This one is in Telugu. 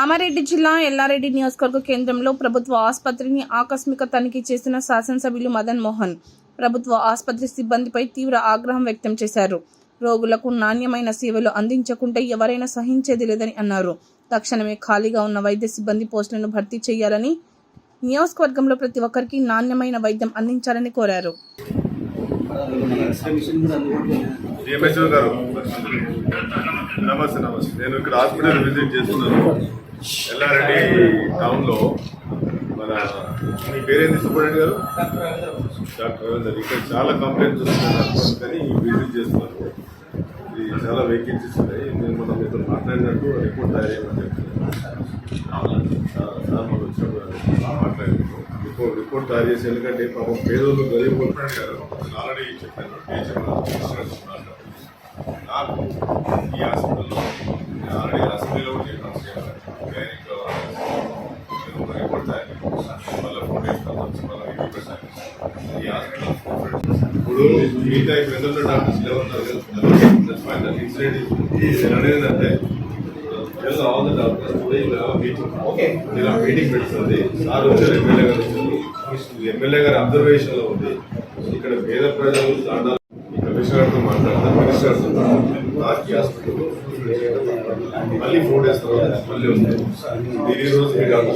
కామారెడ్డి జిల్లా ఎల్లారెడ్డి నియోజకవర్గ కేంద్రంలో ప్రభుత్వ ఆసుపత్రిని ఆకస్మిక తనిఖీ చేసిన శాసనసభ్యులు మదన్ మోహన్ ప్రభుత్వ ఆసుపత్రి సిబ్బందిపై తీవ్ర ఆగ్రహం వ్యక్తం చేశారు. రోగులకు నాణ్యమైన సేవలు అందించకుంటే ఎవరైనా సహించేది లేదని అన్నారు. తక్షణమే ఖాళీగా ఉన్న వైద్య సిబ్బంది పోస్టులను భర్తీ చేయాలని నియోజకవర్గంలో ప్రతి ఒక్కరికి నాణ్యమైన వైద్యం అందించాలని కోరారు. నమస్తే నమస్తే. నేను ఇక్కడ హాస్పిటల్ విజిట్ చేస్తున్నాను. ఎల్లారెడ్డి టౌన్లో మన మీ పేరేంటి సుబ్బారెడ్డి గారు? డాక్టర్ రవీందర్. ఇక్కడ చాలా కంప్లైంట్స్ వస్తున్నాయి కానీ విజిట్ చేస్తున్నారు. ఇది చాలా వేకెన్సీస్ ఉన్నాయి. నేను మనం మీతో మాట్లాడినట్టు రిపోర్ట్ తయారు చెప్తున్నాను సార్ మనం వచ్చినప్పుడు మాట్లాడాను రిపోర్ట్ రిపోర్ట్ తయారు చేసి ఎందుకంటే పాపం పేదోళ్ళు గరీబ్ కొట్టాడు గారు ఆల్రెడీ చెప్పాను నాకు ఈ హాస్పిటల్లో ఆల్రెడీ అసెంబ్లీలో కూడా చెప్పాను గైనిక్ నేను ఒక రిపోర్ట్ తయారు చేశాను. మళ్ళీ ఫోన్ చేస్తాను వచ్చి మళ్ళీ రిపోర్ట్ పెట్టాను ఈ హాస్పిటల్ ఇప్పుడు మిగతా ఇప్పుడు ఎందులో డాక్టర్స్ లేవన్నారు కదా? ఇన్సిడెంట్ అనేది. మీరు ఆ మీటింగ్ పెడుతుంది. సార్ వచ్చారు ఎమ్మెల్యే గారు వచ్చారు. ఎమ్మెల్యే గారి అబ్జర్వేషన్లో ఉంది. ఇక్కడ పేద ప్రజలు దాంట్లో ఈ కమిషనర్ గారితో మాట్లాడతారు. మినిస్టర్ గారితో మాట్లాడతారు ఆర్కి హాస్పిటల్ మళ్ళీ ఫోర్ డేస్ తర్వాత మళ్ళీ వస్తాయి మీరు ఈ రోజు మీ డాక్టర్